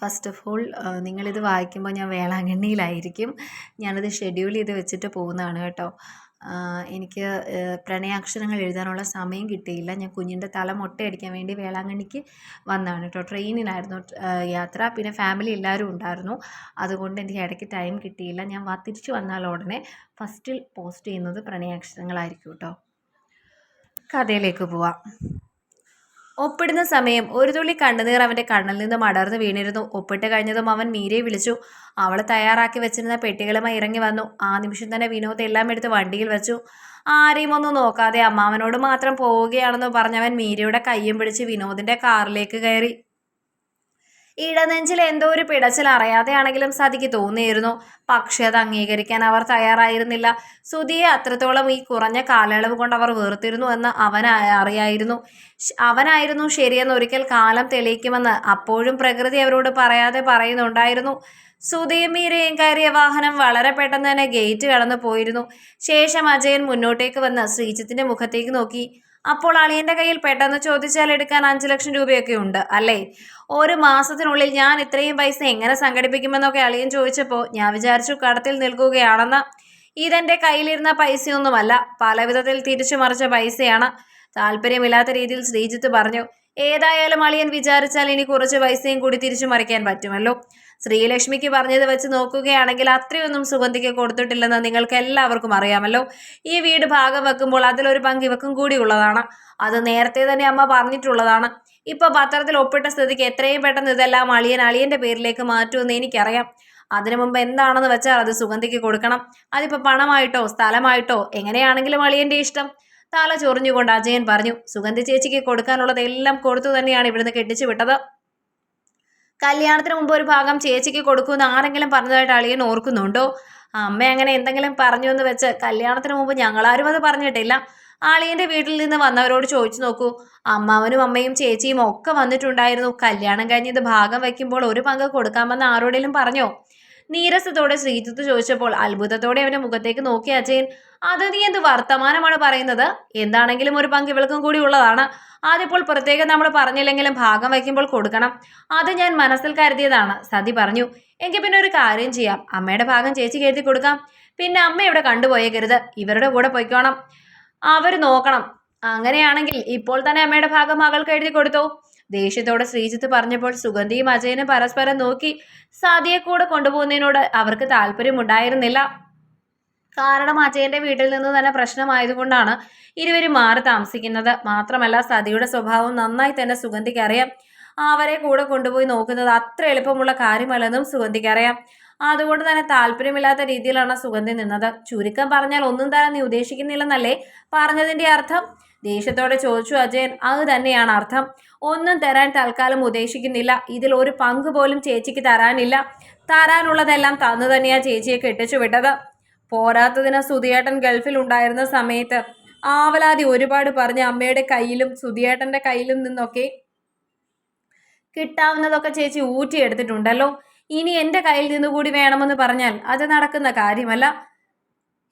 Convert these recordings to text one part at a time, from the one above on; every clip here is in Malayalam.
ഫസ്റ്റ് ഓഫ് ഓൾ നിങ്ങളിത് വായിക്കുമ്പോൾ ഞാൻ വേളാങ്കണ്ണിയിലായിരിക്കും. ഞാനത് ഷെഡ്യൂൾ ചെയ്ത് വെച്ചിട്ട് പോകുന്നതാണ് കേട്ടോ. എനിക്ക് പ്രണയാക്ഷരങ്ങൾ എഴുതാനുള്ള സമയം കിട്ടിയില്ല. ഞാൻ കുഞ്ഞിന്റെ തല മുട്ടയടിക്കാൻ വേണ്ടി വേളാങ്കണ്ണിക്ക് വന്നതാണ് കേട്ടോ. ട്രെയിനിലായിരുന്നു യാത്ര. പിന്നെ ഫാമിലി എല്ലാവരും ഉണ്ടായിരുന്നു. അതുകൊണ്ട് എനിക്ക് ഇടയ്ക്ക് ടൈം കിട്ടിയില്ല. ഞാൻ തിരിച്ച് വന്നാൽ ഉടനെ ഫസ്റ്റിൽ പോസ്റ്റ് ചെയ്യുന്നത് പ്രണയാക്ഷരങ്ങളായിരിക്കും കേട്ടോ. കഥയിലേക്ക് പോവാം. ഒപ്പിടുന്ന സമയം ഒരു തുള്ളി കണ്ണുനീർ അവന്റെ കണ്ണിൽ നിന്നും അടർന്നു വീണിരുന്നു. ഒപ്പിട്ട് കഴിഞ്ഞതും അവൻ മീരയെ വിളിച്ചു. അവൾ തയ്യാറാക്കി വെച്ചിരുന്ന പെട്ടികളുമായി ഇറങ്ങി വന്നു. ആ നിമിഷം തന്നെ വിനോദ് എല്ലാം എടുത്ത് വണ്ടിയിൽ വെച്ചു. ആരെയും ഒന്നും നോക്കാതെ അമ്മാവനോട് മാത്രം പോവുകയാണെന്ന് പറഞ്ഞവൻ മീരയുടെ കയ്യും പിടിച്ച് വിനോദിന്റെ കാറിലേക്ക് കയറി. ഇടനെഞ്ചിൽ എന്തോ ഒരു പിടച്ചിൽ അറിയാതെയാണെങ്കിലും സതിക്ക് തോന്നിയിരുന്നു. പക്ഷേ അത് അംഗീകരിക്കാൻ അവർ തയ്യാറായിരുന്നില്ല. സുധിയെ അത്രത്തോളം ഈ കുറഞ്ഞ കാലയളവ് കൊണ്ട് അവർ വേർത്തിരുന്നു എന്ന് അവൻ അറിയായിരുന്നു. അവനായിരുന്നു ശരിയെന്ന് ഒരിക്കൽ കാലം തെളിയിക്കുമെന്ന് അപ്പോഴും പ്രകൃതി അവരോട് പറയാതെ പറയുന്നുണ്ടായിരുന്നു. സുധിയും മീരയും കയറിയ വാഹനം വളരെ പെട്ടെന്ന് തന്നെ ഗേറ്റ് കടന്നു പോയിരുന്നു. ശേഷം അജയൻ മുന്നോട്ടേക്ക് വന്ന് ശ്രീജിത്തിന്റെ മുഖത്തേക്ക് നോക്കി. അപ്പോൾ അളിയന്റെ കയ്യിൽ പെട്ടെന്ന് ചോദിച്ചാൽ എടുക്കാൻ അഞ്ച് ലക്ഷം രൂപയൊക്കെ ഉണ്ട് അല്ലേ? ഒരു മാസത്തിനുള്ളിൽ ഞാൻ ഇത്രയും പൈസ എങ്ങനെ സംഘടിപ്പിക്കുമെന്നൊക്കെ അളിയൻ ചോദിച്ചപ്പോൾ ഞാൻ വിചാരിച്ചു കടത്തിൽ നിൽക്കുകയാണെന്ന്. ഇതെന്റെ കയ്യിലിരുന്ന പൈസയൊന്നുമല്ല പലവിധത്തിൽ തിരിച്ചു മറിച്ച പൈസയാണ്. താല്പര്യമില്ലാത്ത രീതിയിൽ ശ്രീജിത്ത് പറഞ്ഞു ഏതായാലും അളിയൻ വിചാരിച്ചാൽ ഇനി കുറച്ച് പൈസയും കൂടി തിരിച്ചു മറിക്കാൻ പറ്റുമല്ലോ? ശ്രീലക്ഷ്മിക്ക് പറഞ്ഞത് വെച്ച് നോക്കുകയാണെങ്കിൽ അത്രയൊന്നും സുഗന്ധിക്ക് കൊടുത്തിട്ടില്ലെന്ന് നിങ്ങൾക്ക് എല്ലാവർക്കും അറിയാമല്ലോ. ഈ വീട് ഭാഗം വെക്കുമ്പോൾ അതിലൊരു പങ്ക് ഇവക്കും കൂടി ഉള്ളതാണ്. അത് നേരത്തെ തന്നെ അമ്മ പറഞ്ഞിട്ടുള്ളതാണ്. ഇപ്പൊ പത്രത്തിൽ ഒപ്പിട്ട സ്ഥിതിക്ക് എത്രയും പെട്ടെന്ന് ഇതെല്ലാം അളിയൻ അളിയന്റെ പേരിലേക്ക് മാറ്റുമെന്ന് എനിക്കറിയാം. അതിനു മുമ്പ് എന്താണെന്ന് വെച്ചാൽ അത് സുഗന്ധിക്ക് കൊടുക്കണം. അതിപ്പോ പണമായിട്ടോ സ്ഥലമായിട്ടോ എങ്ങനെയാണെങ്കിലും അളിയന്റെ ഇഷ്ടം. തല ചൊറിഞ്ഞുകൊണ്ട് അജയൻ പറഞ്ഞു സുഗന്ധി ചേച്ചിക്ക് കൊടുക്കാനുള്ളതെല്ലാം കൊടുത്തു തന്നെയാണ് ഇവിടുന്ന് കെട്ടിച്ചു വിട്ടത്. കല്യാണത്തിന് മുമ്പ് ഒരു ഭാഗം ചേച്ചിക്ക് കൊടുക്കുമെന്ന് ആരെങ്കിലും പറഞ്ഞതായിട്ട് അളിയൻ ഓർക്കുന്നുണ്ടോ? അമ്മ അങ്ങനെ എന്തെങ്കിലും പറഞ്ഞു എന്ന് വെച്ച് കല്യാണത്തിന് മുമ്പ് ഞങ്ങളാരും അത് പറഞ്ഞിട്ടില്ല. ആളിയന്റെ വീട്ടിൽ നിന്ന് വന്നവരോട് ചോദിച്ചു നോക്കൂ. അമ്മാവനും അമ്മയും ചേച്ചിയും ഒക്കെ വന്നിട്ടുണ്ടായിരുന്നു. കല്യാണം കഴിഞ്ഞ് ഇത് ഭാഗം വയ്ക്കുമ്പോൾ ഒരു പങ്ക് കൊടുക്കാമെന്ന് ആരോടെങ്കിലും പറഞ്ഞോ? നീരസത്തോടെ ശ്രീജിത്ത് ചോദിച്ചപ്പോൾ അത്ഭുതത്തോടെ അവന്റെ മുഖത്തേക്ക് നോക്കി അജയൻ അത് നീ എന്ത് വർത്തമാനമാണ് പറയുന്നത്? എന്താണെങ്കിലും ഒരു പങ്ക് ഇവൾക്കും കൂടി ഉള്ളതാണ്. അതിപ്പോൾ പ്രത്യേകം നമ്മൾ പറഞ്ഞില്ലെങ്കിലും ഭാഗം വയ്ക്കുമ്പോൾ കൊടുക്കണം. അത് ഞാൻ മനസ്സിൽ കരുതിയതാണ് സതി പറഞ്ഞു. എങ്കിൽ പിന്നെ ഒരു കാര്യം ചെയ്യാം. അമ്മയുടെ ഭാഗം ചേച്ചി കരുതി കൊടുക്കാം. പിന്നെ അമ്മ ഇവിടെ കണ്ടുപോയേക്കരുത്. ഇവരുടെ കൂടെ പോയിക്കോണം. അവർ നോക്കണം. അങ്ങനെയാണെങ്കിൽ ഇപ്പോൾ തന്നെ അമ്മയുടെ ഭാഗം മകൾക്ക് എഴുതി കൊടുത്തോ? ദേഷ്യത്തോടെ ശ്രീജിത്ത് പറഞ്ഞപ്പോൾ സുഗന്ധിയും അജയനും പരസ്പരം നോക്കി സാദിയെ കൂടെ കൊണ്ടുപോകുന്നതിനോട് അവർക്ക് താല്പര്യമുണ്ടായിരുന്നില്ല. കാരണം അജയന്റെ വീട്ടിൽ നിന്ന് തന്നെ പ്രശ്നമായതുകൊണ്ടാണ് ഇരുവരും മാറി താമസിക്കുന്നത്. മാത്രമല്ല സതിയുടെ സ്വഭാവം നന്നായി തന്നെ സുഗന്ധിക്ക് അറിയാം. അവരെ കൂടെ കൊണ്ടുപോയി നോക്കുന്നത് അത്ര എളുപ്പമുള്ള കാര്യമല്ലെന്നും സുഗന്ധിക്ക് അറിയാം. അതുകൊണ്ട് തന്നെ താല്പര്യമില്ലാത്ത രീതിയിലാണ് സുഗന്ധി നിന്നത്. ചുരുക്കം പറഞ്ഞാൽ ഒന്നും തരാൻ നീ ഉദ്ദേശിക്കുന്നില്ലെന്നല്ലേ പറഞ്ഞതിന്റെ അർത്ഥം? ദേഷ്യത്തോടെ ചോദിച്ചു അജയൻ അത് തന്നെയാണ് അർത്ഥം. ഒന്നും തരാൻ തൽക്കാലം ഉദ്ദേശിക്കുന്നില്ല. ഇതിൽ ഒരു പങ്ക് പോലും ചേച്ചിക്ക് തരാനില്ല. തരാനുള്ളതെല്ലാം തന്നു തന്നെയാ ചേച്ചിയെ കെട്ടിച്ചു വിട്ടത്. പോരാത്തതിന് സുധിയേട്ടൻ ഗൾഫിൽ ഉണ്ടായിരുന്ന സമയത്ത് ആവലാതി ഒരുപാട് പറഞ്ഞ് അമ്മയുടെ കയ്യിലും സുധിയേട്ടന്റെ കയ്യിലും നിന്നൊക്കെ കിട്ടാവുന്നതൊക്കെ ചേച്ചി ഊറ്റിയെടുത്തിട്ടുണ്ടല്ലോ. ഇനി എന്റെ കയ്യിൽ നിന്നുകൂടി വേണമെന്ന് പറഞ്ഞാൽ അത് നടക്കുന്ന കാര്യമല്ല.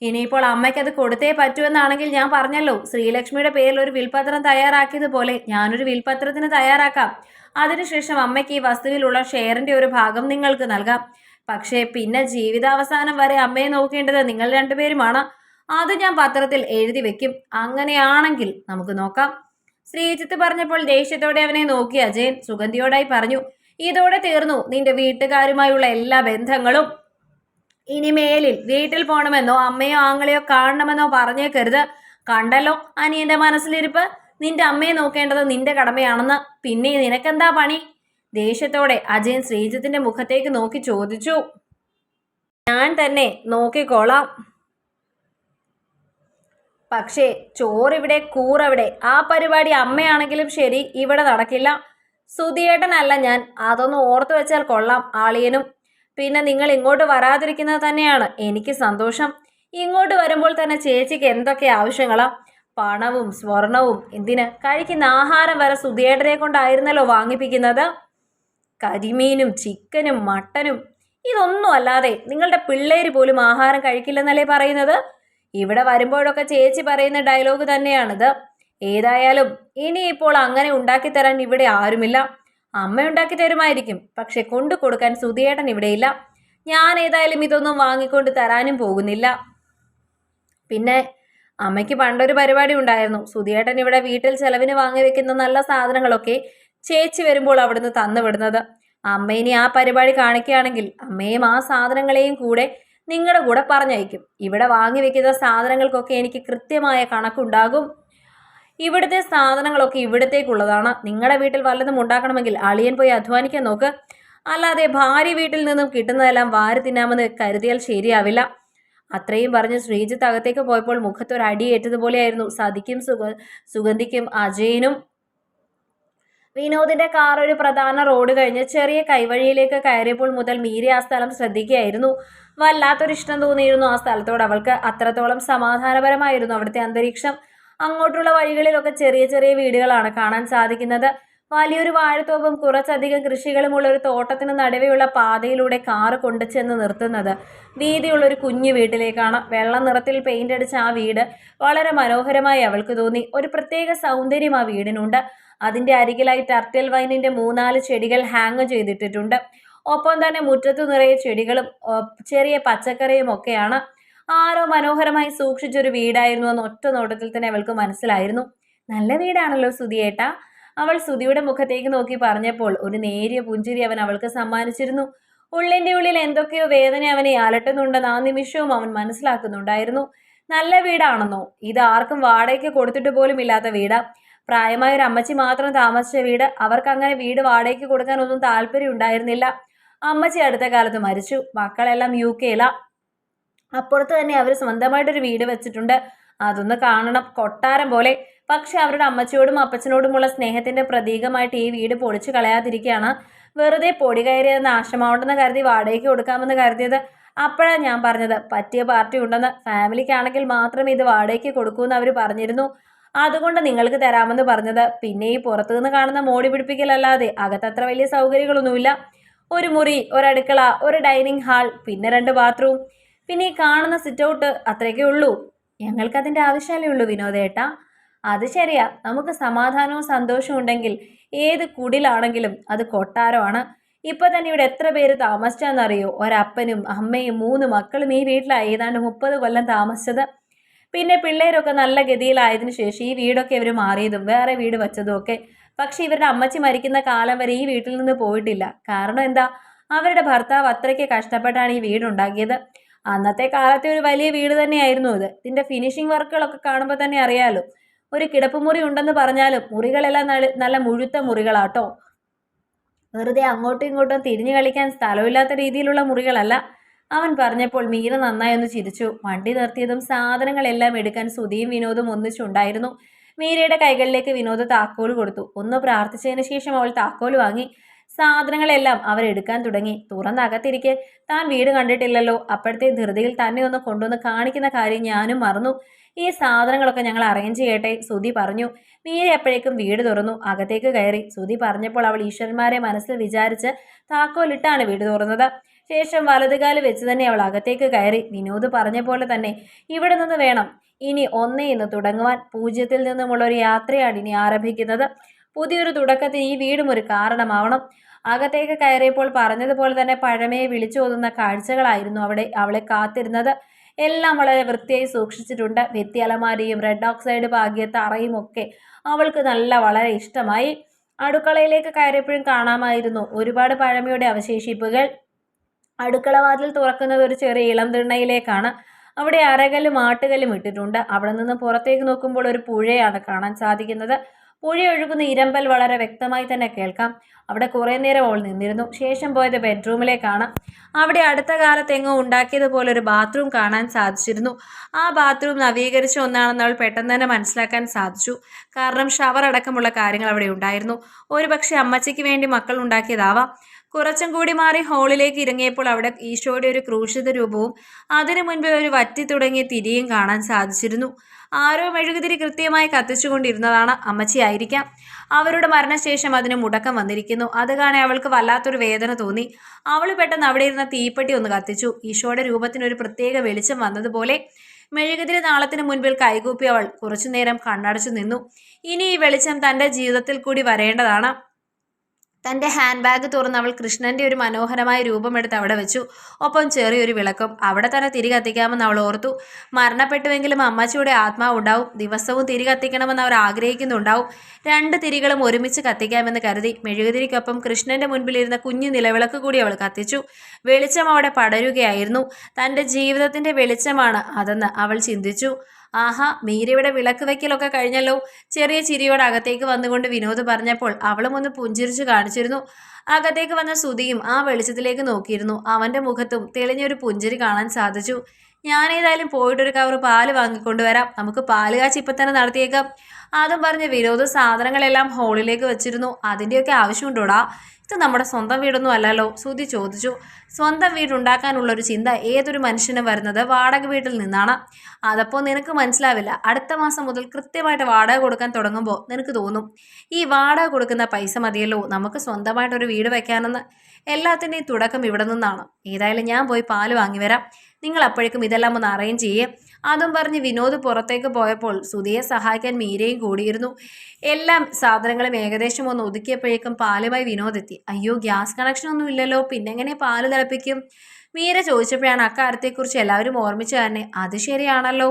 ഇനിയിപ്പോൾ അമ്മയ്ക്ക് അത് കൊടുത്തേ പറ്റുമെന്നാണെങ്കിൽ ഞാൻ പറഞ്ഞല്ലോ ശ്രീലക്ഷ്മിയുടെ പേരിൽ ഒരു വിൽപത്രം തയ്യാറാക്കിയതുപോലെ ഞാനൊരു വിൽപത്രത്തിന് തയ്യാറാക്കാം. അതിനുശേഷം അമ്മയ്ക്ക് ഈ വസ്തുവിലുള്ള ഷെയറിന്റെ ഒരു ഭാഗം നിങ്ങൾക്ക് നൽകാം. പക്ഷേ പിന്നെ ജീവിതാവസാനം വരെ അമ്മയെ നോക്കേണ്ടത് നിങ്ങൾ രണ്ടുപേരുമാണ്. അത് ഞാൻ പത്രത്തിൽ എഴുതി വെക്കും. അങ്ങനെയാണെങ്കിൽ നമുക്ക് നോക്കാം. ശ്രീജിത്ത് പറഞ്ഞപ്പോൾ ദേഷ്യത്തോടെ അവനെ നോക്കി അജയൻ സുഗന്ധിയോടായി പറഞ്ഞു ഇതോടെ തീർന്നു. നിന്റെ വീട്ടുകാരുമായുള്ള എല്ലാ ബന്ധങ്ങളും ഇനിമേലിൽ വീട്ടിൽ പോകണമെന്നോ അമ്മയോ ആങ്ങളെയോ കാണണമെന്നോ പറഞ്ഞേക്കരുത്. കണ്ടല്ലോ അനിയന്റെ മനസ്സിലിരിപ്പ്? നിന്റെ അമ്മയെ നോക്കേണ്ടത് നിന്റെ കടമയാണെന്ന്. പിന്നെ നിനക്കെന്താ പണി? ദേഷ്യത്തോടെ അജയൻ ശ്രീജിത്തിന്റെ മുഖത്തേക്ക് നോക്കി ചോദിച്ചു. ഞാൻ തന്നെ നോക്കിക്കോളാം. പക്ഷേ ചോറിവിടെ കൂറവിടെ. ആ പരിപാടി അമ്മയാണെങ്കിലും ശരി ഇവിടെ നടക്കില്ല. സുധിയേട്ടനല്ല ഞാൻ. അതൊന്ന് ഓർത്തു വെച്ചാൽ കൊള്ളാം ആളിയനും. പിന്നെ നിങ്ങൾ ഇങ്ങോട്ട് വരാതിരിക്കുന്നത് തന്നെയാണ്. എനിക്ക് സന്തോഷം. ഇങ്ങോട്ട് വരുമ്പോൾ തന്നെ ചേച്ചിക്ക് എന്തൊക്കെ ആവശ്യങ്ങളാ? പണവും സ്വർണവും എന്തിന്? കഴിക്കുന്ന ആഹാരം വരെ സുധിയേട്ടനെ കൊണ്ടായിരുന്നല്ലോ വാങ്ങിപ്പിക്കുന്നത്. കരിമീനും ചിക്കനും മട്ടനും. ഇതൊന്നും അല്ലാതെ നിങ്ങളുടെ പിള്ളേര് പോലും ആഹാരം കഴിക്കില്ലെന്നല്ലേ പറയുന്നത്? ഇവിടെ വരുമ്പോഴൊക്കെ ചേച്ചി പറയുന്ന ഡയലോഗ് തന്നെയാണിത്. ഏതായാലും ഇനിയിപ്പോൾ അങ്ങനെ ഉണ്ടാക്കിത്തരാൻ ഇവിടെ ആരുമില്ല. അമ്മ ഉണ്ടാക്കി തരുമായിരിക്കും പക്ഷെ കൊണ്ടു കൊടുക്കാൻ സുധിയേട്ടൻ ഇവിടെയില്ല. ഞാൻ ഏതായാലും ഇതൊന്നും വാങ്ങിക്കൊണ്ട് തരാനും പോകുന്നില്ല. പിന്നെ അമ്മയ്ക്ക് പണ്ടൊരു പരിപാടി ഉണ്ടായിരുന്നു. സുധിയേട്ടൻ ഇവിടെ വീട്ടിൽ ചെലവിന് വാങ്ങി വെക്കുന്ന നല്ല സാധനങ്ങളൊക്കെ ചേച്ചി വരുമ്പോൾ അവിടുന്ന് തന്നു വിടുന്നത്. അമ്മ ആ പരിപാടി കാണിക്കുകയാണെങ്കിൽ അമ്മയും ആ സാധനങ്ങളെയും കൂടെ നിങ്ങളുടെ കൂടെ പറഞ്ഞയക്കും. ഇവിടെ വാങ്ങി വെക്കുന്ന സാധനങ്ങൾക്കൊക്കെ എനിക്ക് കൃത്യമായ കണക്കുണ്ടാകും. ഇവിടുത്തെ സാധനങ്ങളൊക്കെ ഇവിടത്തേക്കുള്ളതാണ്. നിങ്ങളുടെ വീട്ടിൽ വല്ലതും ഉണ്ടാക്കണമെങ്കിൽ അളിയൻ പോയി അധ്വാനിക്കാൻ നോക്ക്. അല്ലാതെ ഭാര്യ വീട്ടിൽ നിന്നും കിട്ടുന്നതെല്ലാം വാരി തിന്നാമെന്ന് കരുതിയാൽ ശരിയാവില്ല. അത്രയും പറഞ്ഞ് ശ്രീജിത്ത് അകത്തേക്ക് പോയപ്പോൾ മുഖത്തൊരു അടിയേറ്റതുപോലെയായിരുന്നു സതിക്കും സുഗ സുഗന്ധിക്കും അജയനും. വിനോദിന്റെ കാർ ഒരു പ്രധാന റോഡ് കഴിഞ്ഞ് ചെറിയ കൈവഴിയിലേക്ക് കയറിയപ്പോൾ മുതൽ മീരി ആ സ്ഥലം ശ്രദ്ധിക്കുകയായിരുന്നു. വല്ലാത്തൊരിഷ്ടം തോന്നിയിരുന്നു ആ സ്ഥലത്തോട് അവൾക്ക്. അത്രത്തോളം സമാധാനപരമായിരുന്നു അവിടുത്തെ അന്തരീക്ഷം. അങ്ങോട്ടുള്ള വഴികളിലൊക്കെ ചെറിയ ചെറിയ വീടുകളാണ് കാണാൻ സാധിക്കുന്നത്. വലിയൊരു വാഴത്തോപ്പും കുറച്ചധികം കൃഷികളുമുള്ള ഒരു തോട്ടത്തിന് നടുവെയുള്ള പാതയിലൂടെ കാറ് കൊണ്ടുചെന്ന് നിർത്തുന്നത് വീതിയുള്ള ഒരു കുഞ്ഞു വീട്ടിലേക്കാണ്. വെള്ള നിറത്തിൽ പെയിന്റ് അടിച്ച ആ വീട് വളരെ മനോഹരമായി അവൾക്ക് തോന്നി. ഒരു പ്രത്യേക സൗന്ദര്യം ആ വീടിനുണ്ട്. അതിന്റെ അരികിലായി ടർട്ടിൽ വൈനിന്റെ മൂന്നാൽ ചെടികൾ ഹാങ് ചെയ്തിട്ടിട്ടുണ്ട്. ഒപ്പം തന്നെ മുറ്റത്തു നിറയെ ചെടികളും ചെറിയ പച്ചക്കറിയും ഒക്കെയാണ് ആരോ മനോഹരമായി സൂക്ഷിച്ചൊരു വീടായിരുന്നു എന്ന് ഒറ്റ നോട്ടത്തിൽ തന്നെ അവൾക്ക് മനസ്സിലായിരുന്നു. നല്ല വീടാണല്ലോ സുധിയേട്ട. അവൾ സുധിയുടെ മുഖത്തേക്ക് നോക്കി പറഞ്ഞപ്പോൾ ഒരു നേരിയ പുഞ്ചിരി അവൻ അവൾക്ക് സമ്മാനിച്ചിരുന്നു. ഉള്ളിന്റെ ഉള്ളിൽ എന്തൊക്കെയോ വേദന അവനെ അലട്ടുന്നുണ്ടെന്ന് ആ നിമിഷവും അവൻ മനസ്സിലാക്കുന്നുണ്ടായിരുന്നു. നല്ല വീടാണെന്നോ? ഇത് ആർക്കും വാടകയ്ക്ക് കൊടുത്തിട്ട് പോലും ഇല്ലാത്ത വീടാ. പ്രായമായ ഒരു അമ്മച്ചി മാത്രം താമസിച്ച വീട്. അവർക്ക് അങ്ങനെ വീട് വാടകയ്ക്ക് കൊടുക്കാൻ ഒന്നും താല്പര്യം ഉണ്ടായിരുന്നില്ല. അമ്മച്ചി അടുത്ത കാലത്ത് മരിച്ചു. മക്കളെല്ലാം യു കെയിലാ അപ്പുറത്ത് തന്നെ അവർ സ്വന്തമായിട്ടൊരു വീട് വെച്ചിട്ടുണ്ട്. അതൊന്ന് കാണണം. കൊട്ടാരം പോലെ. പക്ഷെ അവരുടെ അമ്മച്ചിയോടും അപ്പച്ചനോടുമുള്ള സ്നേഹത്തിന്റെ പ്രതീകമായിട്ട് ഈ വീട് പൊളിച്ചു കളയാതിരിക്കുകയാണ്. വെറുതെ പൊടി കയറിയതെന്ന് ആശമാവണ്ടെന്ന് കരുതി വാടകയ്ക്ക് കൊടുക്കാമെന്ന് കരുതിയത് അപ്പോഴാണ് ഞാൻ പറഞ്ഞത്. പറ്റിയ പാർട്ടി ഉണ്ടെന്ന്. ഫാമിലിക്കാണെങ്കിൽ മാത്രമേ ഇത് വാടകയ്ക്ക് കൊടുക്കൂ എന്ന് അവർ പറഞ്ഞിരുന്നു. അതുകൊണ്ട് നിങ്ങൾക്ക് തരാമെന്ന് പറഞ്ഞത്. പിന്നെ ഈ പുറത്തുനിന്ന് കാണുന്ന മോടി പിടിപ്പിക്കലല്ലാതെ അകത്തത്ര വലിയ സൗകര്യങ്ങളൊന്നുമില്ല. ഒരു മുറി ഒരടുക്കള ഒരു ഡൈനിങ് ഹാൾ പിന്നെ രണ്ട് ബാത്റൂം. പിന്നെ ഈ കാണുന്ന സിറ്റൗട്ട് അത്രയ്ക്കേ ഉള്ളൂ. ഞങ്ങൾക്കതിന്റെ ആവശ്യമല്ലേ ഉള്ളൂ വിനോദേട്ടാ അത് ശരിയാ. നമുക്ക് സമാധാനവും സന്തോഷവും ഉണ്ടെങ്കിൽ ഏത് കുടിലാണെങ്കിലും അത് കൊട്ടാരമാണ്. ഇപ്പൊ തന്നെ ഇവിടെ എത്ര പേര് താമസിച്ചാന്നറിയോ? ഒരപ്പനും അമ്മയും മൂന്ന് മക്കളും ഈ വീട്ടിലാണ് ഏതാണ്ട് മുപ്പത് കൊല്ലം താമസിച്ചത്. പിന്നെ പിള്ളേരൊക്കെ നല്ല ഗതിയിലായതിനു ശേഷം ഈ വീടൊക്കെ ഇവർ മാറിയതും വേറെ വീട് വെച്ചതും ഒക്കെ. പക്ഷെ ഇവരുടെ അമ്മച്ചി മരിക്കുന്ന കാലം വരെ ഈ വീട്ടിൽ നിന്ന് പോയിട്ടില്ല. കാരണം എന്താ? അവരുടെ ഭർത്താവ് അത്രയ്ക്ക് കഷ്ടപ്പെട്ടാണ് ഈ വീടുണ്ടാക്കിയത്. അന്നത്തെ കാലത്തെ ഒരു വലിയ വീട് തന്നെയായിരുന്നു ഇത്. ഇതിന്റെ ഫിനിഷിംഗ് വർക്കുകളൊക്കെ കാണുമ്പോൾ തന്നെ അറിയാലോ. ഒരു കിടപ്പുമുറി ഉണ്ടെന്ന് പറഞ്ഞാലും മുറികളെല്ലാം നല്ല- നല്ല മുഴുത്ത മുറികളാട്ടോ. വെറുതെ അങ്ങോട്ടും ഇങ്ങോട്ടും തിരിഞ്ഞു കളിക്കാൻ സ്ഥലമില്ലാത്ത രീതിയിലുള്ള മുറികളല്ല. അവൻ പറഞ്ഞപ്പോൾ മീര നന്നായി ഒന്ന് ചിരിച്ചു. വണ്ടി നിർത്തിയതും സാധനങ്ങളെല്ലാം എടുക്കാൻ സുധിയും വിനോദും ഒന്നിച്ചുണ്ടായിരുന്നു. മീരയുടെ കൈകളിലേക്ക് വിനോദ് താക്കോൽ കൊടുത്തു. ഒന്ന് പ്രാർത്ഥിച്ചതിന് ശേഷം അവൾ താക്കോൽ വാങ്ങി. സാധനങ്ങളെല്ലാം അവരെടുക്കാൻ തുടങ്ങി. തുറന്നകത്തിരിക്കെ. താൻ വീട് കണ്ടിട്ടില്ലല്ലോ. അപ്പോഴത്തെ ധൃതിയിൽ തന്നെ ഒന്ന് കൊണ്ടുവന്ന് കാണിക്കുന്ന കാര്യം ഞാനും മറന്നു. ഈ സാധനങ്ങളൊക്കെ ഞങ്ങൾ അറേഞ്ച് ചെയ്യട്ടെ സുധി പറഞ്ഞു. മീര എപ്പോഴേക്കും വീട് തുറന്നു. അകത്തേക്ക് കയറി. സുധി പറഞ്ഞപ്പോൾ അവൾ ഈശ്വരന്മാരെ മനസ്സിൽ വിചാരിച്ച് താക്കോലിട്ടാണ് വീട് തുറന്നത്. ശേഷം വലതുകാൽ വെച്ച് തന്നെ അവൾ അകത്തേക്ക് കയറി. വിനോദ് പറഞ്ഞ പോലെ തന്നെ ഇവിടെ നിന്ന് വേണം. ഇനി ഒന്നേ ഇന്ന് തുടങ്ങുവാൻ. പൂജ്യത്തിൽ നിന്നുമുള്ള ഒരു യാത്രയാണ് ഇനി ആരംഭിക്കുന്നത്. പുതിയൊരു തുടക്കത്തിന് ഈ വീടും ഒരു കാരണമാവണം. അകത്തേക്ക് കയറിയപ്പോൾ പറഞ്ഞതുപോലെ തന്നെ പഴമയെ വിളിച്ചോതുന്ന കാഴ്ചകളായിരുന്നു അവിടെ അവളെ കാത്തിരുന്നത്. എല്ലാം വളരെ വൃത്തിയായി സൂക്ഷിച്ചിട്ടുണ്ട്. ഭിത്തി അലമാരിയും റെഡ് ഓക്സൈഡ് പാകിയ തറയും ഒക്കെ അവൾക്ക് നല്ല വളരെ ഇഷ്ടമായി. അടുക്കളയിലേക്ക് കയറിയപ്പോഴും കാണാമായിരുന്നു ഒരുപാട് പഴമയുടെ അവശേഷിപ്പുകൾ. അടുക്കള വാതിൽ തുറക്കുന്നത് ഒരു ചെറിയ ഇളം തിണ്ണയിലേക്കാണ്. അവിടെ അരകല്ലും ആട്ടുകല്ലും ഇട്ടിട്ടുണ്ട്. അവിടെ നിന്ന് പുറത്തേക്ക് നോക്കുമ്പോൾ ഒരു പുഴയാണ് കാണാൻ സാധിക്കുന്നത്. പുഴ ഒഴുകുന്ന ഇരമ്പൽ വളരെ വ്യക്തമായി തന്നെ കേൾക്കാം. അവിടെ കുറേ നേരം അവൾ നിന്നിരുന്നു. ശേഷം പോയത് ബെഡ്റൂമിലേക്കാണ്. അവിടെ അടുത്ത കാലത്ത് എങ്ങോ ഉണ്ടാക്കിയതുപോലെ ഒരു ബാത്റൂം കാണാൻ സാധിച്ചിരുന്നു. ആ ബാത്റൂം നവീകരിച്ച ഒന്നാണെന്ന് അവൾ പെട്ടെന്ന് തന്നെ മനസ്സിലാക്കാൻ സാധിച്ചു. കാരണം ഷവർ അടക്കമുള്ള കാര്യങ്ങൾ അവിടെ ഉണ്ടായിരുന്നു. ഒരുപക്ഷെ അമ്മച്ചിക്ക് വേണ്ടി മക്കൾ ഉണ്ടാക്കിയതാവാം. കുറച്ചും കൂടി മാറി ഹോളിലേക്ക് ഇറങ്ങിയപ്പോൾ അവിടെ ഈശോയുടെ ഒരു ക്രൂശിത രൂപവും അതിനു മുൻപ് ഒരു വറ്റി തുടങ്ങിയ തിരിയും കാണാൻ സാധിച്ചിരുന്നു. ആരോ മെഴുകുതിരി കൃത്യമായി കത്തിച്ചുകൊണ്ടിരുന്നതാണ് അമ്മച്ചിയായിരിക്കാം അവരുടെ മരണശേഷം അതിന് മുടക്കം വന്നിരിക്കുന്നു. അത് കാണെ അവൾക്ക് വല്ലാത്തൊരു വേദന തോന്നി. അവൾ പെട്ടെന്ന് അവിടെ ഇരുന്ന തീപ്പെട്ടി ഒന്ന് കത്തിച്ചു. ഈശോയുടെ രൂപത്തിനൊരു പ്രത്യേക വെളിച്ചം വന്നതുപോലെ മെഴുകുതിരി നാളത്തിന് മുൻപിൽ കൈകൂപ്പി അവൾ കുറച്ചുനേരം കണ്ണടച്ചു നിന്നു. ഇനി ഈ വെളിച്ചം തന്റെ ജീവിതത്തിൽ കൂടി വരേണ്ടതാണ്. തന്റെ ഹാൻഡ് ബാഗ് തുറന്ന് അവൾ കൃഷ്ണന്റെ ഒരു മനോഹരമായ രൂപമെടുത്ത് അവിടെ വെച്ചു. ഒപ്പം ചെറിയൊരു വിളക്കും. അവിടെ തന്നെ തിരി കത്തിക്കാമെന്ന് അവൾ ഓർത്തു. മരണപ്പെട്ടുവെങ്കിലും അമ്മച്ചിയുടെ ആത്മാവ് ഉണ്ടാവും ദിവസവും തിരി കത്തിക്കണമെന്ന് അവർ ആഗ്രഹിക്കുന്നുണ്ടാവും. രണ്ട് തിരികളും ഒരുമിച്ച് കത്തിക്കാമെന്ന് കരുതി മെഴുകുതിരിക്കൊപ്പം കൃഷ്ണന്റെ മുൻപിലിരുന്ന കുഞ്ഞു നിലവിളക്ക് കൂടി അവൾ കത്തിച്ചു. വെളിച്ചം അവിടെ പടരുകയായിരുന്നു. തന്റെ ജീവിതത്തിന്റെ വെളിച്ചമാണ് അതെന്ന് അവൾ ചിന്തിച്ചു. ആഹാ മീരയുടെ വിളക്ക് വയ്ക്കലൊക്കെ കഴിഞ്ഞല്ലോ. ചെറിയ ചിരിയോട് അകത്തേക്ക് വന്നുകൊണ്ട് വിനോദ് പറഞ്ഞപ്പോൾ അവളും ഒന്ന് പുഞ്ചിരിച്ചു കാണിച്ചിരുന്നു. അകത്തേക്ക് വന്ന സുധിയും ആ വെളിച്ചത്തിലേക്ക് നോക്കിയിരുന്നു. അവന്റെ മുഖത്തും തെളിഞ്ഞൊരു പുഞ്ചിരി കാണാൻ സാധിച്ചു. ഞാനേതായാലും പോയിട്ടൊരു കവർ പാൽ വാങ്ങിക്കൊണ്ടുവരാം. നമുക്ക് പാൽ കാച്ചി ഇപ്പം തന്നെ നടത്തിയേക്കാം. അതും പറഞ്ഞ് വിനോദ് സാധനങ്ങളെല്ലാം ഹോളിലേക്ക് വെച്ചിരുന്നു. അതിന്റെയൊക്കെ ആവശ്യമുണ്ടോടാ? ഇത് നമ്മുടെ സ്വന്തം വീടൊന്നും അല്ലല്ലോ. സുധി ചോദിച്ചു. സ്വന്തം വീടുണ്ടാക്കാനുള്ള ഒരു ചിന്ത ഏതൊരു മനുഷ്യനും വരുന്നത് വാടക വീട്ടിൽ നിന്നാണ്. അതപ്പോൾ നിനക്ക് മനസ്സിലാവില്ല. അടുത്ത മാസം മുതൽ കൃത്യമായിട്ട് വാടക കൊടുക്കാൻ തുടങ്ങുമ്പോൾ നിനക്ക് തോന്നും ഈ വാടക കൊടുക്കുന്ന പൈസ മതിയല്ലോ നമുക്ക് സ്വന്തമായിട്ടൊരു വീട് വയ്ക്കാനെന്ന് എല്ലാത്തിന്റെയും തുടക്കം ഇവിടെ നിന്നാണ്. ഏതായാലും ഞാൻ പോയി പാൽ വാങ്ങി വരാം നിങ്ങൾ അപ്പോഴേക്കും ഇതെല്ലാം ഒന്ന് അറേഞ്ച് ചെയ്യേ. അതും പറഞ്ഞ് വിനോദ് പുറത്തേക്ക് പോയപ്പോൾ സുധിയെ സഹായിക്കാൻ മീരയും കൂടിയിരുന്നു. എല്ലാം സാധനങ്ങളും ഏകദേശം ഒന്ന് ഒതുക്കിയപ്പോഴേക്കും പാലുമായി വിനോദ് എത്തി. അയ്യോ ഗ്യാസ് കണക്ഷൻ ഒന്നും ഇല്ലല്ലോ. പിന്നെങ്ങനെ പാൽ തിളപ്പിക്കും? മീര ചോദിച്ചപ്പോഴാണ് അക്കാര്യത്തെക്കുറിച്ച് എല്ലാവരും ഓർമ്മിച്ചു തന്നെ. അത് ശരിയാണല്ലോ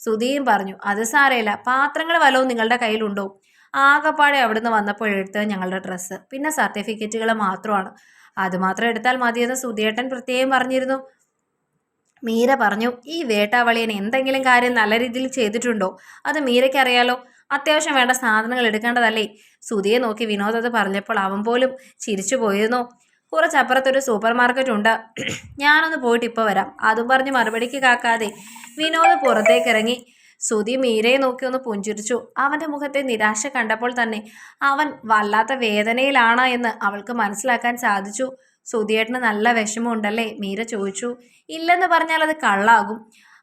സുധിയും പറഞ്ഞു. അത് സാരമില്ല. പാത്രങ്ങൾ വല്ലതും നിങ്ങളുടെ കയ്യിലുണ്ടോ? ആകപ്പാടെ അവിടുന്ന് വന്നപ്പോൾ എടുത്തത് ഞങ്ങളുടെ ഡ്രസ്സ്. പിന്നെ സർട്ടിഫിക്കറ്റുകൾ മാത്രമാണ്. അതുമാത്രം എടുത്താൽ മതിയെന്ന് സുധിയേട്ടൻ പ്രത്യേകം പറഞ്ഞിരുന്നു. മീര പറഞ്ഞു ഈ വേട്ടാവളിയൻ എന്തെങ്കിലും കാര്യം നല്ല രീതിയിൽ ചെയ്തിട്ടുണ്ടോ? അത് മീരയ്ക്കറിയാലോ. അത്യാവശ്യം വേണ്ട സാധനങ്ങൾ എടുക്കേണ്ടതല്ലേ. സുധിയെ നോക്കി വിനോദ് അത് പറഞ്ഞപ്പോൾ അവൻ പോലും ചിരിച്ചു പോയിരുന്നു. കുറച്ചപ്പുറത്തൊരു സൂപ്പർ മാർക്കറ്റ് ഉണ്ട്. ഞാനൊന്ന് പോയിട്ട് ഇപ്പോൾ വരാം. അതും പറഞ്ഞ് മറുപടിക്ക് കാക്കാതെ വിനോദ് പുറത്തേക്ക് ഇറങ്ങി സുധി മീരയെ നോക്കി ഒന്ന് പുഞ്ചിരിച്ചു. അവന്റെ മുഖത്തെ നിരാശ കണ്ടപ്പോൾ തന്നെ അവൻ വല്ലാത്ത വേദനയിലാണ് എന്ന് അവൾക്ക് മനസ്സിലാക്കാൻ സാധിച്ചു. സുധിയേട്ടന് നല്ല വിഷമമുണ്ടല്ലേ? മീര ചോദിച്ചു. ഇല്ലെന്ന് പറഞ്ഞാൽ അത് കള്ളാകും.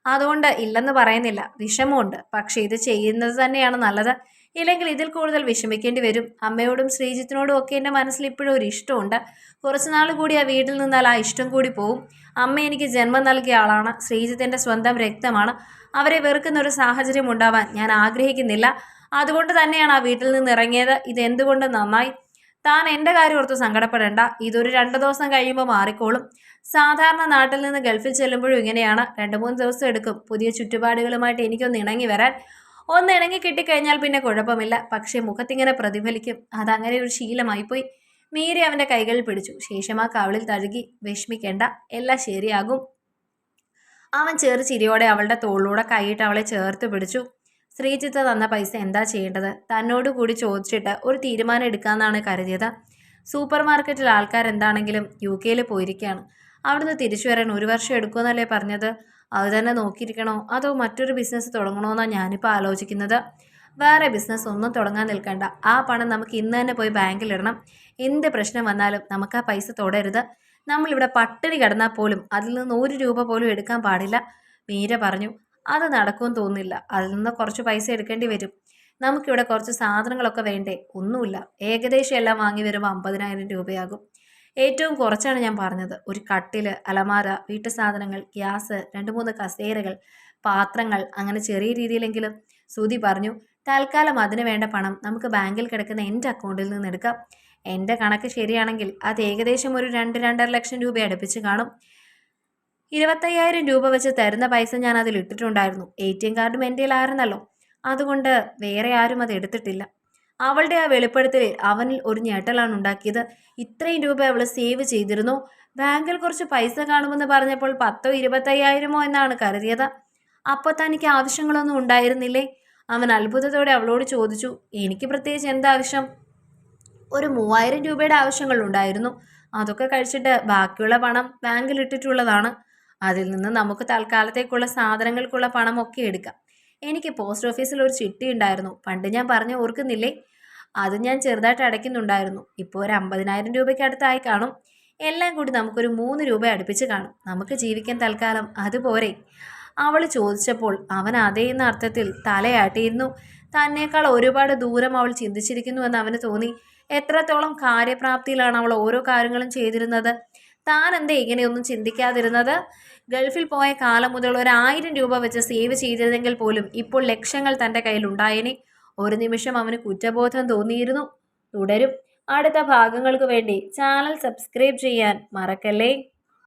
അതുകൊണ്ട് ഇല്ലെന്ന് പറയുന്നില്ല. വിഷമമുണ്ട്. പക്ഷേ ഇത് ചെയ്യുന്നത് തന്നെയാണ് നല്ലത്. ഇല്ലെങ്കിൽ ഇതിൽ കൂടുതൽ വിഷമിക്കേണ്ടി വരും. അമ്മയോടും ശ്രീജിത്തിനോടും ഒക്കെ എന്റെ മനസ്സിൽ ഇപ്പോഴും ഒരു ഇഷ്ടമുണ്ട്. കുറച്ച് നാൾ കൂടി ആ വീട്ടിൽ നിന്നാൽ ആ ഇഷ്ടം കൂടി പോവും. അമ്മ എനിക്ക് ജന്മം നൽകിയ ആളാണ്. ശ്രീജിത്ത് എന്റെ സ്വന്തം രക്തമാണ്. അവരെ വെറുക്കുന്ന ഒരു സാഹചര്യം ഉണ്ടാവാൻ ഞാൻ ആഗ്രഹിക്കുന്നില്ല. അതുകൊണ്ട് തന്നെയാണ് ആ വീട്ടിൽ നിന്ന് ഇറങ്ങിയത്. ഇതെന്തുകൊണ്ട് നന്നായി താൻ എന്റെ കാര്യം ഓർത്ത് സങ്കടപ്പെടേണ്ട. ഇതൊരു രണ്ട് ദിവസം കഴിയുമ്പോൾ മാറിക്കോളും. സാധാരണ നാട്ടിൽ നിന്ന് ഗൾഫിൽ ചെല്ലുമ്പോഴും ഇങ്ങനെയാണ്. രണ്ട് മൂന്ന് ദിവസം എടുക്കും. പുതിയ ചുറ്റുപാടുകളുമായിട്ട് എനിക്കൊന്ന് ഇണങ്ങി വരാൻ. ഒന്ന് ഇണങ്ങി കിട്ടിക്കഴിഞ്ഞാൽ പിന്നെ കുഴപ്പമില്ല. പക്ഷേ മുഖത്തിങ്ങനെ പ്രതിഫലിക്കും. അതങ്ങനെ ഒരു ശീലമായിപ്പോയി. മീരി അവന്റെ കൈകളിൽ പിടിച്ചു. ശേഷം ആ കവളിൽ തഴുകി വിഷമിക്കേണ്ട. എല്ലാം ശരിയാകും. അവൻ ചെറു ചിരിയോടെ അവളുടെ തോളിലൂടെ കൈയിട്ട് അവളെ ചേർത്ത് പിടിച്ചു. ശ്രീജിത്ത് തന്ന പൈസ എന്താ ചെയ്യേണ്ടത്? തന്നോട് കൂടി ചോദിച്ചിട്ട് ഒരു തീരുമാനം എടുക്കാമെന്നാണ് കരുതിയത്. സൂപ്പർ മാർക്കറ്റിൽ ആൾക്കാർ എന്താണെങ്കിലും യു കെയിൽ പോയിരിക്കുകയാണ് അവിടുന്ന് തിരിച്ചു വരാൻ ഒരു വർഷം എടുക്കുമെന്നല്ലേ പറഞ്ഞത്? അത് തന്നെ നോക്കിയിരിക്കണോ? അതോ മറ്റൊരു ബിസിനസ് തുടങ്ങണമെന്നാണ് ഞാനിപ്പോൾ ആലോചിക്കുന്നത്. വേറെ ബിസിനസ് ഒന്നും തുടങ്ങാൻ നിൽക്കണ്ട. ആ പണം നമുക്ക് ഇന്ന് തന്നെ പോയി ബാങ്കിലിടണം. എന്ത് പ്രശ്നം വന്നാലും നമുക്ക് ആ പൈസ തുടരുത്. നമ്മളിവിടെ പട്ടിണി കിടന്നാൽ പോലും അതിൽ നിന്ന് ഒരു രൂപ പോലും എടുക്കാൻ പാടില്ല. മീര പറഞ്ഞു അത് നടക്കുമെന്ന് തോന്നില്ല അതിൽ നിന്ന് കുറച്ച് പൈസ എടുക്കേണ്ടി വരും. നമുക്കിവിടെ കുറച്ച് സാധനങ്ങളൊക്കെ വേണ്ടേ? ഒന്നുമില്ല. ഏകദേശം എല്ലാം വാങ്ങി വരുമ്പോൾ അമ്പതിനായിരം രൂപയാകും. ഏറ്റവും കുറച്ചാണ് ഞാൻ പറഞ്ഞത്. ഒരു കട്ടിൽ അലമാര വീട്ടു സാധനങ്ങൾ ഗ്യാസ് രണ്ട് മൂന്ന് കസേരകൾ പാത്രങ്ങൾ അങ്ങനെ ചെറിയ രീതിയിലെങ്കിലും സുധി പറഞ്ഞു തൽക്കാലം അതിന് വേണ്ട പണം നമുക്ക് ബാങ്കിൽ കിടക്കുന്ന എന്റെ അക്കൗണ്ടിൽ നിന്ന് എടുക്കാം. എന്റെ കണക്ക് ശരിയാണെങ്കിൽ അത് ഏകദേശം ഒരു രണ്ട് രണ്ടര ലക്ഷം രൂപ അടുപ്പിച്ച് കാണും. ഇരുപത്തയ്യായിരം രൂപ വെച്ച് തരുന്ന പൈസ ഞാൻ അതിൽ ഇട്ടിട്ടുണ്ടായിരുന്നു. എ ടി എം കാർഡും എന്റെ ആയിരുന്നല്ലോ അതുകൊണ്ട് വേറെ ആരും അത് എടുത്തിട്ടില്ല. അവളുടെ ആ വെളിപ്പെടുത്തലിൽ അവനിൽ ഒരു ഞെട്ടലാണ് ഉണ്ടാക്കിയത്. ഇത്രയും രൂപ അവൾ സേവ് ചെയ്തിരുന്നു. ബാങ്കിൽ കുറച്ച് പൈസ കാണുമെന്ന് പറഞ്ഞപ്പോൾ പത്തോ ഇരുപത്തയ്യായിരമോ എന്നാണ് കരുതിയത്. അപ്പോൾ തനിക്ക് ആവശ്യങ്ങളൊന്നും ഉണ്ടായിരുന്നില്ലേ? അവൻ അത്ഭുതത്തോടെ അവളോട് ചോദിച്ചു എനിക്ക് പ്രത്യേകിച്ച് എന്താവശ്യം ഒരു മൂവായിരം രൂപയുടെ ആവശ്യങ്ങളുണ്ടായിരുന്നു അതൊക്കെ കഴിച്ചിട്ട് ബാക്കിയുള്ള പണം ബാങ്കിൽ ഇട്ടിട്ടുള്ളതാണ്. അതിൽ നിന്ന് നമുക്ക് തൽക്കാലത്തേക്കുള്ള സാധനങ്ങൾക്കുള്ള പണമൊക്കെ എടുക്കാം. എനിക്ക് പോസ്റ്റ് ഓഫീസിൽ ഒരു ചിട്ടി ഉണ്ടായിരുന്നു. പണ്ട് ഞാൻ പറഞ്ഞു ഓർക്കുന്നില്ലേ? അത് ഞാൻ ചെറുതായിട്ട് അടയ്ക്കുന്നുണ്ടായിരുന്നു. ഇപ്പോൾ ഒരു അമ്പതിനായിരം രൂപയ്ക്ക് അടുത്തായി കാണും. എല്ലാം കൂടി നമുക്കൊരു മൂന്ന് രൂപ അടുപ്പിച്ച് കാണും. നമുക്ക് ജീവിക്കാൻ തൽക്കാലം അതുപോരെ അവൾ ചോദിച്ചപ്പോൾ അവൻ അതേ എന്ന അർത്ഥത്തിൽ തലയാട്ടിയിരുന്നു. തന്നേക്കാൾ ഒരുപാട് ദൂരം അവൾ ചിന്തിച്ചിരിക്കുന്നുവെന്ന് അവന് തോന്നി. എത്രത്തോളം കാര്യപ്രാപ്തിയിലാണ് അവൾ ഓരോ കാര്യങ്ങളും ചെയ്തിരുന്നത്? താൻ എന്താ ഇങ്ങനെയൊന്നും ചിന്തിക്കാതിരുന്നത്? ഗൾഫിൽ പോയ കാലം മുതൽ ഒരു ആയിരം രൂപ വെച്ച് സേവ് ചെയ്തിരുന്നെങ്കിൽ പോലും ഇപ്പോൾ ലക്ഷങ്ങൾ തന്റെ കയ്യിൽ ഉണ്ടായേനെ. ഒരു നിമിഷം അവന് കുറ്റബോധം തോന്നിയിരുന്നു. തുടരും. അടുത്ത ഭാഗങ്ങൾക്ക് വേണ്ടി ചാനൽ സബ്സ്ക്രൈബ് ചെയ്യാൻ മറക്കല്ലേ?